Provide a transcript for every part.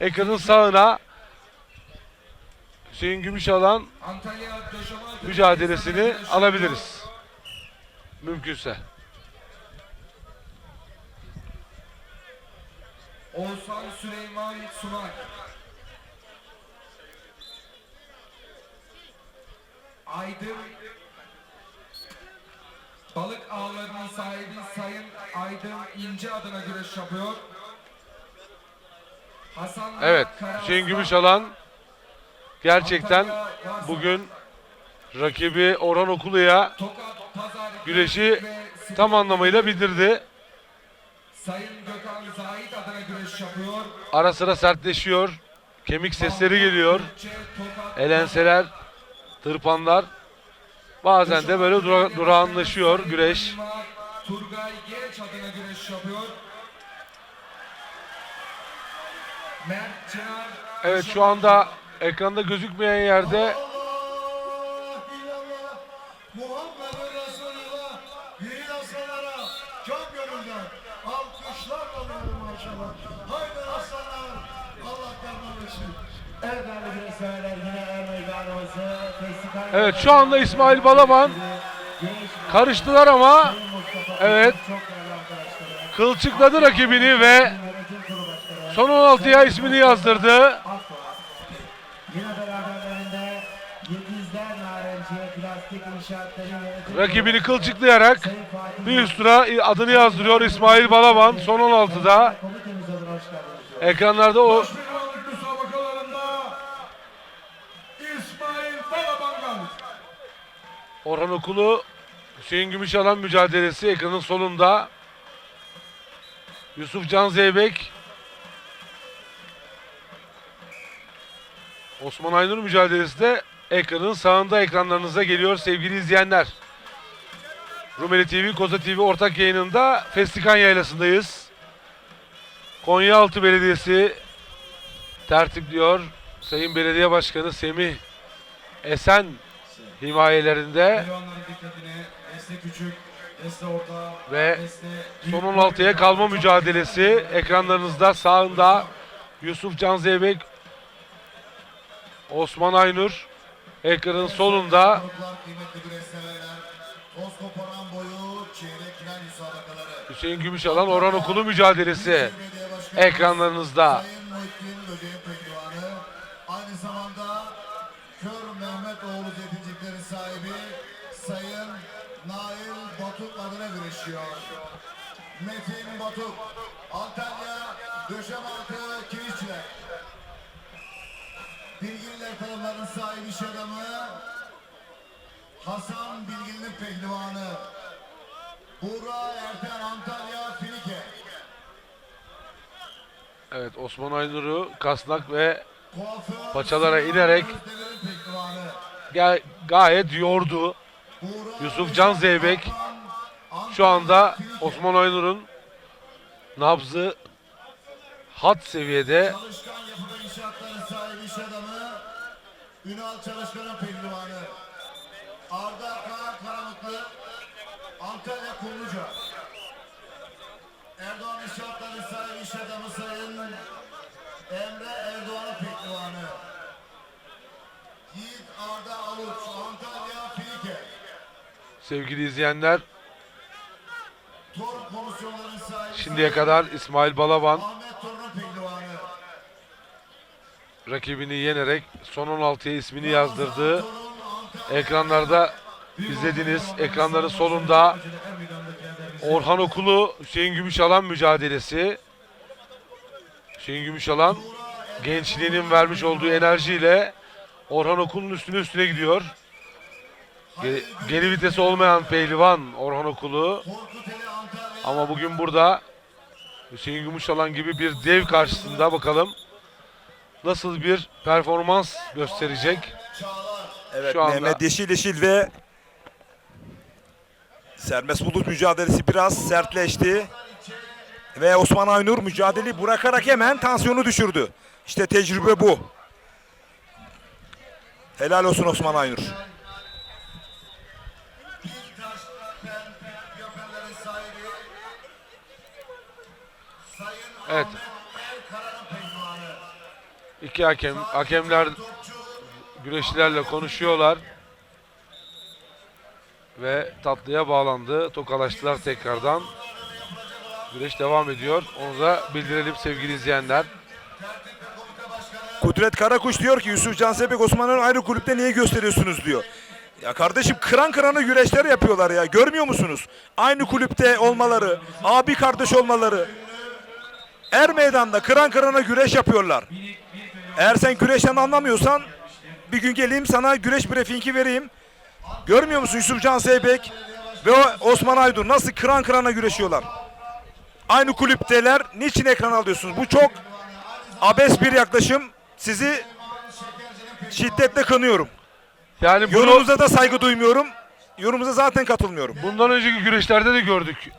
ekranın sağına Hüseyin Gümüşalan mücadelesini alabiliriz. Mümkünse. Oğuzhan Süleyman Sunak. Aydın Balık ağlarının sahibi Sayın Aydın İnce adına güreş yapıyor. Evet, Hüseyin Gümüşalan gerçekten bugün rakibi Orhan Okulu'ya güreşi tam anlamıyla yapıyor. Ara sıra sertleşiyor. Kemik sesleri geliyor. Elenseler, tırpanlar. Bazen de böyle dura- durağanlaşıyor güreş. Turgay Genç adına güreş yapıyor. Evet şu anda ekranda gözükmeyen yerde. Evet şu anda İsmail Balaban karıştılar ama evet kılçıkladı rakibini ve son 16'ya ismini yazdırdı. Rakibini kılçıklayarak bir üst tura adını yazdırıyor İsmail Balaban son 16'da. Komitemiz adına hoş geldiniz. Ekranlarda o. Orhan Okulu Hüseyin Gümüşalan mücadelesi ekranın solunda. Yusuf Can Zeybek Osman Aynur mücadelesi de ekranın sağında ekranlarınıza geliyor sevgili izleyenler. Rumeli TV, Koza TV ortak yayınında Festikan Yaylası'ndayız. Konyaaltı Belediyesi tertipliyor. Sayın Belediye Başkanı Semih Esen himayelerinde ve son 16'ya kalma mücadelesi ekranlarınızda sağında Yusuf Can Zeybek, Osman Aynur ekranın müsabakaları. Hüseyin Gümüşalan Orhan Okulu mücadelesi ekranlarınızda. Aynı zamanda Kör Mehmet Oğlu sahibi Sayın Nail Batuk adına güreşiyor. Metin Batuk. Antalya Döşemaltı. Bilginler taraflarının sahibi iş adamı Hasan Bilgin'in pehlivanı. Buğra Erten Antalya Filike. Evet Osman Aynur'u kasnak ve Kuaför Paçalara inerek gayet yordu. Buğra Yusuf Can Zeybek şu anda. Osman Aynur'un nabzı hat seviyede. Çalışkan yapı ve inşaatların sahibi iş adamı Ünal Çalışkan'ın pehlivanı. Arda Kaan Karamutlu Antalya Kumluca. Erdoğan İnşaatları sahibi iş adamı Sayın Emre Erdoğan'ın pehlivanı. Yiğit Arda Aluç Antalya Filike. Sevgili izleyenler şimdiye kadar İsmail Balaban rakibini yenerek son 16'ya ismini yazdırdı. Ekranlarda izlediniz. Ekranların solunda Orhan Okulu Hüseyin Gümüşalan mücadelesi. Hüseyin Gümüşalan gençliğinin vermiş olduğu enerjiyle Orhan Okulu'nun üstüne üstüne gidiyor. Ge- geri vitesi olmayan pehlivan Orhan Okulu. Ama bugün burada Hüseyin Gümüşalan gibi bir dev karşısında bakalım nasıl bir performans gösterecek. Evet Şu anda- Mehmet Yeşil Yeşil ve Sermes Bulut mücadelesi biraz sertleşti. Ve Osman Aynur mücadeleyi bırakarak hemen tansiyonu düşürdü. İşte tecrübe bu. Helal olsun Osman Aynur. Evet. İki hakem, hakemler güreşçilerle konuşuyorlar. Ve tatlıya bağlandı. Tokalaştılar tekrardan. Güreş devam ediyor. Onu da bildirelim sevgili izleyenler. Kudret Karakuş diyor ki Yusuf Can Sebek Osman'ın ayrı kulüpte niye gösteriyorsunuz diyor. Ya kardeşim kıran kırana güreşler yapıyorlar ya. Görmüyor musunuz? Aynı kulüpte olmaları, abi kardeş olmaları. Er meydanda kıran kırana güreş yapıyorlar. Eğer sen güreşten anlamıyorsan bir gün geleyim sana güreş briefingi vereyim. Görmüyor musun Yusuf Can Zeybek ve Osman Aydur nasıl kıran kırana güreşiyorlar? Aynı kulüpteler. Niçin ekran alıyorsunuz? Bu çok abes bir yaklaşım. Sizi şiddetle kınıyorum. Yani bunu Yorumunuza da saygı duymuyorum. Yorumunuza zaten katılmıyorum. bundan önceki güreşlerde de gördük.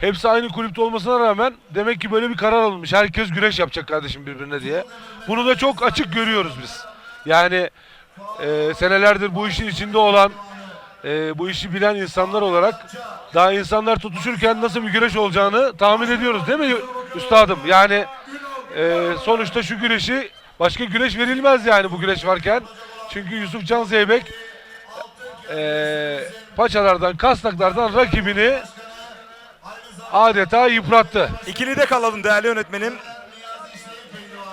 Hepsi aynı kulüpte olmasına rağmen demek ki böyle bir karar alınmış. Herkes güreş yapacak kardeşim birbirine diye. Bunu da çok açık görüyoruz biz. Yani e, senelerdir bu işin içinde olan, e, bu işi bilen insanlar olarak daha insanlar tutuşurken nasıl bir güreş olacağını tahmin ediyoruz değil mi üstadım? Yani e, sonuçta şu güreşi başka güreş verilmez yani bu güreş varken. Çünkü Yusuf Can Zeybek e, paçalardan, kasnaklardan rakibini adeta yıprattı. İkili de kalalım değerli yönetmenim.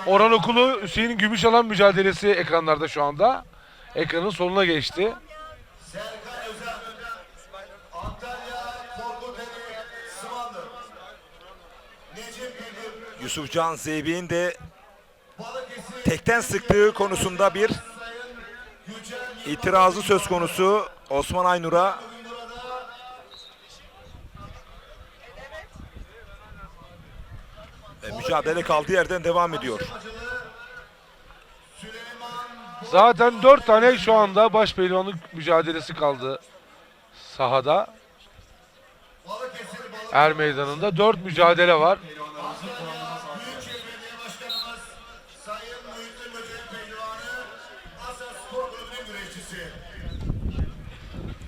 Orhan Okulu Hüseyin Gümüşalan mücadelesi ekranlarda şu anda. Ekranın sonuna geçti. Yusuf Can de tekten sıktığı konusunda bir itirazı söz konusu Osman Aynur'a. Mücadele kaldığı yerden devam ediyor. Zaten dört tane şu anda baş pehlivanlık mücadelesi kaldı sahada. Er meydanında dört mücadele var.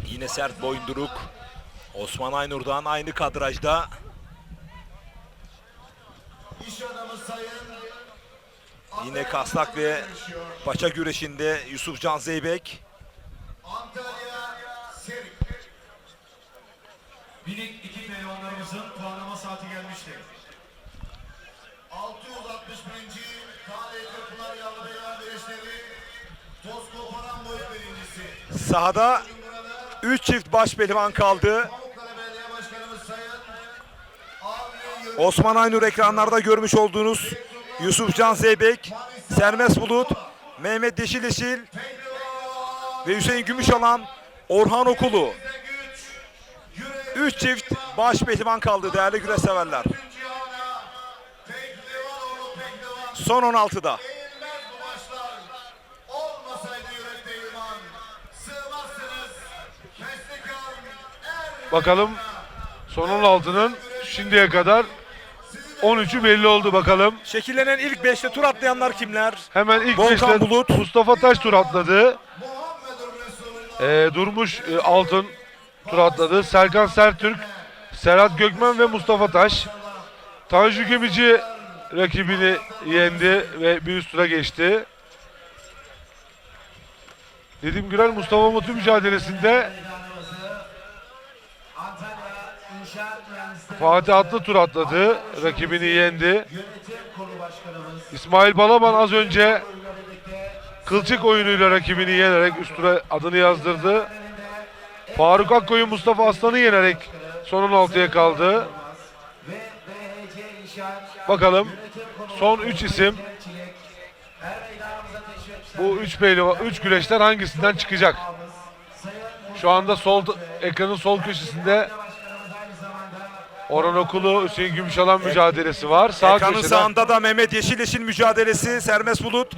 Yine sert boyunduruk. Osman Aynur'dan aynı kadrajda. İş adamı Sayın Yine kasnak ve paça güreşinde Yusuf Can Zeybek. Antalya Serik. Minik iki pehlivanlarımızın puanlama saati gelmiştir. 661. Kale Kırpınar Yavru Beyler Güreşleri Toz Koparan Boyu birincisi. Sahada 3 çift baş pehlivan kaldı. Pamukkale Belediye Başkanımız Sayın Avni Yürü. Osman Aynur ekranlarda görmüş olduğunuz Yusuf Can Zeybek, Sermes Bulut, Mehmet Yeşil Yeşil ve Hüseyin Gümüşalan, Orhan Okulu. 3 çift baş pehlivan kaldı değerli güreş severler. Cihana Pehlivanoğlu Pehlivan. Son 16'da. Eğilmez bu maçlar. Olmasaydı yürekte iman. Sığmazsınız. Meslikan er Bakalım son 16'nın şimdiye kadar 13'ü belli oldu bakalım. Şekillenen ilk 5'te tur atlayanlar kimler? Hemen ilk Volkan beşte Bulut. Mustafa Taş tur atladı. Ee, Durmuş e, Altın tur atladı. Serkan Sertürk, Serhat Gökmen ve Mustafa Taş. Tanju Gemici rakibini yendi ve bir üst tura geçti. Nedim Gürel Mustafa Mutlu mücadelesinde Fatih Atlı tur atladı. Rakibini yendi. İsmail Balaban az önce kılçık oyunuyla rakibini yenerek üst tura adını yazdırdı. Faruk Akkoyun Mustafa Aslan'ı yenerek son 16'ya kaldı. Bakalım son 3 isim bu 3 pehlivan 3 güreşten hangisinden çıkacak? Şu anda sol ekranın sol köşesinde Orhan Okulu Hüseyin Gümüşalan mücadelesi var. Sağ Ekranın köşede sağında da Mehmet Yeşil Yeşil mücadelesi. Sermes Bulut.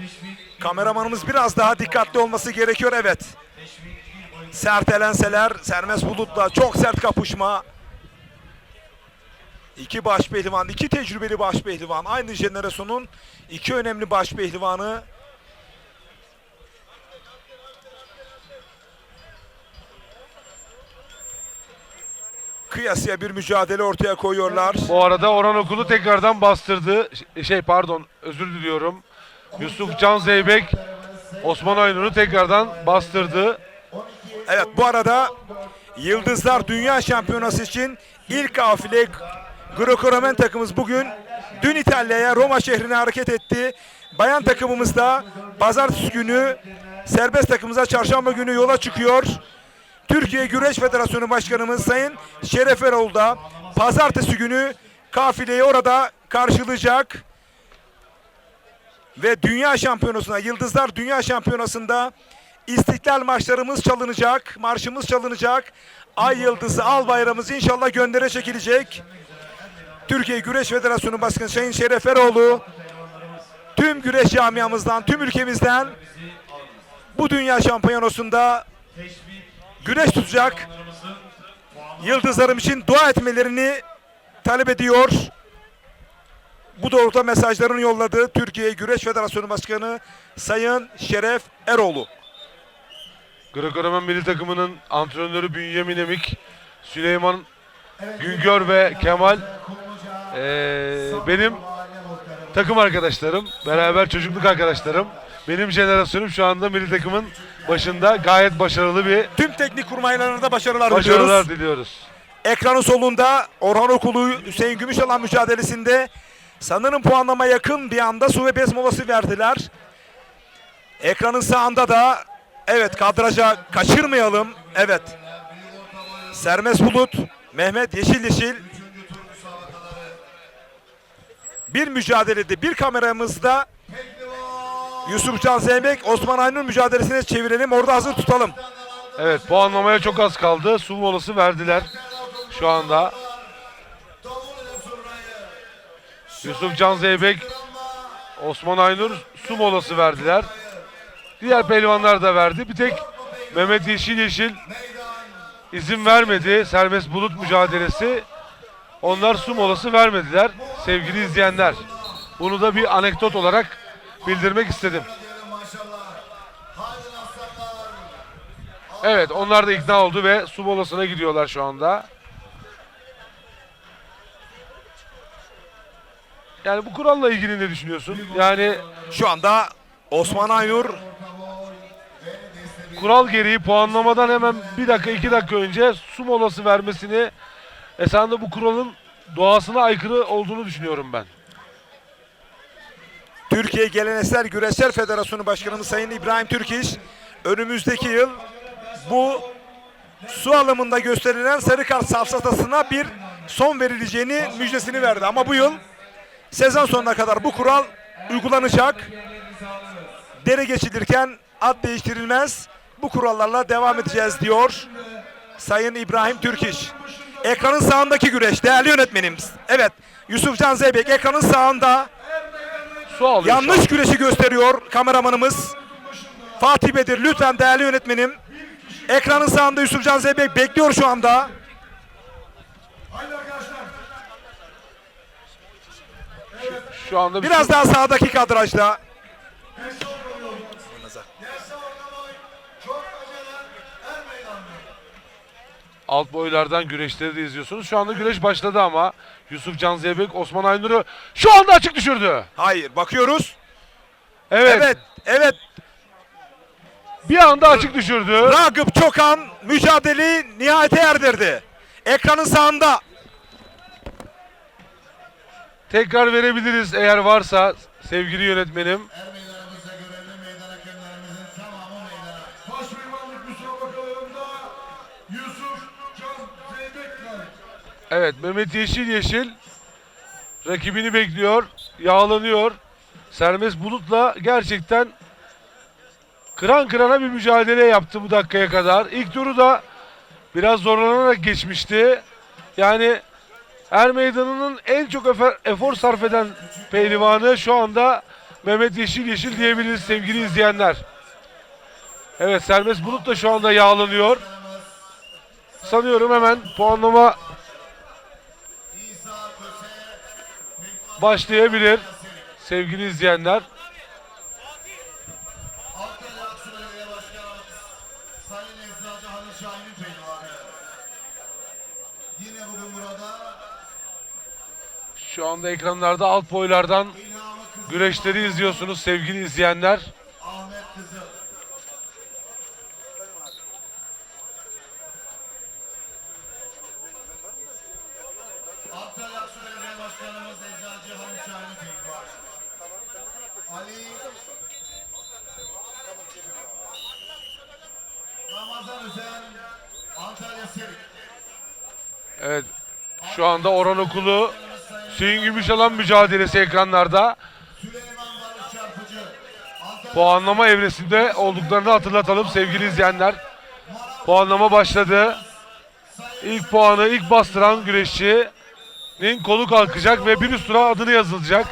Kameramanımız biraz daha dikkatli olması gerekiyor evet. Sert elenseler Sermes Bulut'la çok sert kapışma. İki baş pehlivan, iki tecrübeli baş pehlivan. Aynı jenerasyonun iki önemli baş pehlivanı. Kıyasıya bir mücadele ortaya koyuyorlar. bu arada Orhan Okulu tekrardan bastırdı. Şey pardon özür diliyorum. Yusuf Can Zeybek Osman Aynur'u tekrardan bastırdı. Evet bu arada Yıldızlar Dünya Şampiyonası için ilk afile Greco-Romen takımımız bugün dün İtalya'ya Roma şehrine hareket etti. Bayan takımımız da pazartesi günü serbest takımımıza çarşamba günü yola çıkıyor. Türkiye Güreş Federasyonu Başkanımız Sayın Şeref Erol da pazartesi günü kafileyi orada karşılayacak. Ve Dünya Şampiyonası'na, Yıldızlar Dünya Şampiyonası'nda İstiklal maçlarımız çalınacak, marşımız çalınacak. Ay Yıldızı, Al Bayrağımız inşallah göndere çekilecek. Türkiye Güreş Federasyonu Başkanı Sayın Şeref Eroğlu, tüm güreş camiamızdan, tüm ülkemizden bu Dünya Şampiyonası'nda güreş tutacak yıldızlarım için dua etmelerini talep ediyor. Bu doğrultuda mesajlarını yolladı Türkiye Güreş Federasyonu Başkanı Sayın Şeref Eroğlu. Greco-Romen milli takımının antrenörü Bünyamin Emik, Süleyman Güngör ve Kemal eee, benim takım arkadaşlarım, beraber çocukluk arkadaşlarım. Benim jenerasyonum şu anda milli takımın başında gayet başarılı bir Tüm teknik kurmaylarına da başarılar, başarılar diliyoruz. diliyoruz. Ekranın solunda Orhan Okulu Hüseyin Gümüşalan mücadelesinde sanırım puanlama yakın bir anda su ve bez molası verdiler. Ekranın sağında da evet kadraja kaçırmayalım. Evet. Sermes Bulut, Mehmet Yeşil Yeşil. Bir mücadelede bir kameramızda Yusuf Can Zeybek, Osman Aynur mücadelesine çevirelim. Orada hazır tutalım. Evet puanlamaya çok az kaldı. Su molası verdiler şu anda. Yusuf Can Zeybek, Osman Aynur su molası verdiler. Diğer pehlivanlar da verdi. Bir tek Mehmet Yeşil Yeşil izin vermedi. Serbest bulut mücadelesi. Onlar su molası vermediler sevgili izleyenler. Bunu da bir anekdot olarak bildirmek istedim. Evet onlar da ikna oldu ve su molasına gidiyorlar şu anda. Yani bu kuralla ilgili ne düşünüyorsun? Yani Şu anda Osman Aynur kural gereği puanlamadan hemen bir dakika iki dakika önce su molası vermesini esasında bu kuralın doğasına aykırı olduğunu düşünüyorum ben. Türkiye Geleneksel Güreşler Federasyonu Başkanımız Sayın İbrahim Türkiş önümüzdeki yıl bu su alımında gösterilen sarı kart safsatasına bir son verileceğini müjdesini verdi. Ama bu yıl sezon sonuna kadar bu kural uygulanacak. Dere geçilirken ad değiştirilmez. Bu kurallarla devam edeceğiz diyor Sayın İbrahim Türkiş. Ekranın sağındaki güreş değerli yönetmenimiz. Evet Yusuf Can Zeybek ekranın sağında Su alıyor. Yanlış güreşi gösteriyor kameramanımız. Fatih Bedir lütfen değerli yönetmenim. Ekranın sağında Yusufcan Zeybek bekliyor şu anda. Şu anda bir Biraz daha sağdaki kadrajda. alt boylardan güreşleri de izliyorsunuz. Şu anda güreş başladı ama Yusuf Can Zeybek Osman Aynur'u şu anda açık düşürdü. Hayır bakıyoruz. Evet. Evet evet Bir anda açık düşürdü. Ragıp Çokan mücadeleyi nihayete erdirdi. Ekranın sağında. Tekrar verebiliriz eğer varsa sevgili yönetmenim. Evet Mehmet Yeşil Yeşil rakibini bekliyor. Yağlanıyor. Sermes Bulut'la gerçekten kıran kırana bir mücadele yaptı bu dakikaya kadar. İlk turu da biraz zorlanarak geçmişti. Yani Er Meydanı'nın en çok efor, efor sarf eden pehlivanı şu anda Mehmet Yeşil Yeşil diyebiliriz sevgili izleyenler. Evet Sermes Bulut da şu anda yağlanıyor. Sanıyorum hemen puanlama Yine bugün burada Şu anda ekranlarda alt boylardan güreşleri izliyorsunuz sevgili izleyenler. Ahmet Kızıl. Antalya Su Belediye Başkanımız Eczacı Halil Şahin Tekvar. Ali Ramazan Özen Antalya Serik. Evet şu anda Orhan Okulu Hüseyin Gümüşalan mücadelesi ekranlarda. Puanlama evresinde olduklarını hatırlatalım sevgili izleyenler. Puanlama başladı. İlk puanı ilk bastıran güreşçinin kolu kalkacak ve bir üst tura adını yazılacak.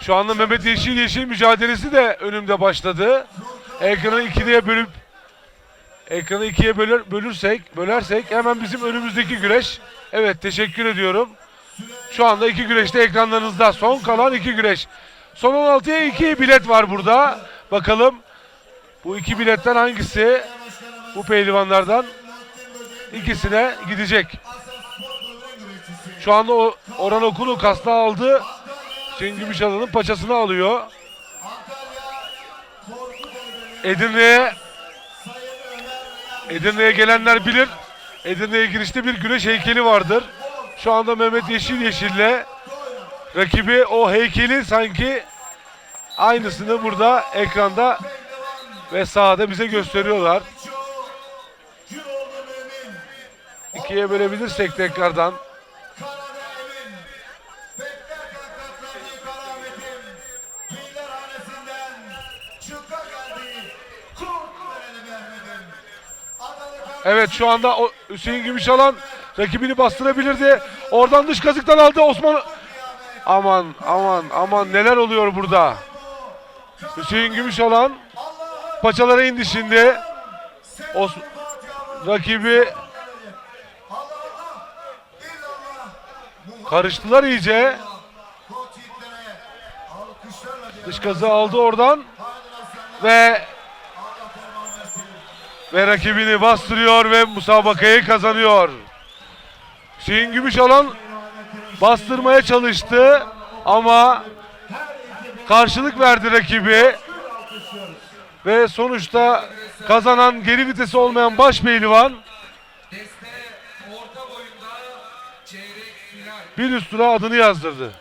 Şu anda Mehmet Yeşil Yeşil mücadelesi de önümde başladı. Ekranı ikiye bölüp ekranı ikiye bölür, bölürsek, bölersek hemen bizim önümüzdeki güreş. Evet teşekkür ediyorum. Şu anda iki güreşte ekranlarınızda. Son kalan iki güreş. Son 16'ya iki bilet var burada. Bakalım bu iki biletten hangisi bu pehlivanlardan ikisine gidecek. Şu anda o Orhan Okulu kasna aldı. Hüseyin Gümüşalan'ın paçasını alıyor. Edirne'ye Edirne'ye gelenler bilir. Edirne'ye girişte bir güneş heykeli vardır. Şu anda Mehmet Yeşil Yeşil'le rakibi o heykeli sanki aynısını burada ekranda ve sahada bize gösteriyorlar. İkiye bölebilirsek tekrardan. Evet şu anda Hüseyin Gümüşalan rakibini bastırabilirdi. Oradan dış kazıktan aldı Osman. Aman aman aman neler oluyor burada. Hüseyin Gümüşalan paçalara indi şimdi. Os rakibi karıştılar iyice. Dış kazığı aldı oradan ve ve rakibini bastırıyor ve musabakayı kazanıyor. Hüseyin Gümüşalan bastırmaya çalıştı ama karşılık verdi rakibi ve sonuçta kazanan geri vitesi olmayan baş pehlivan bir üst tura adını yazdırdı.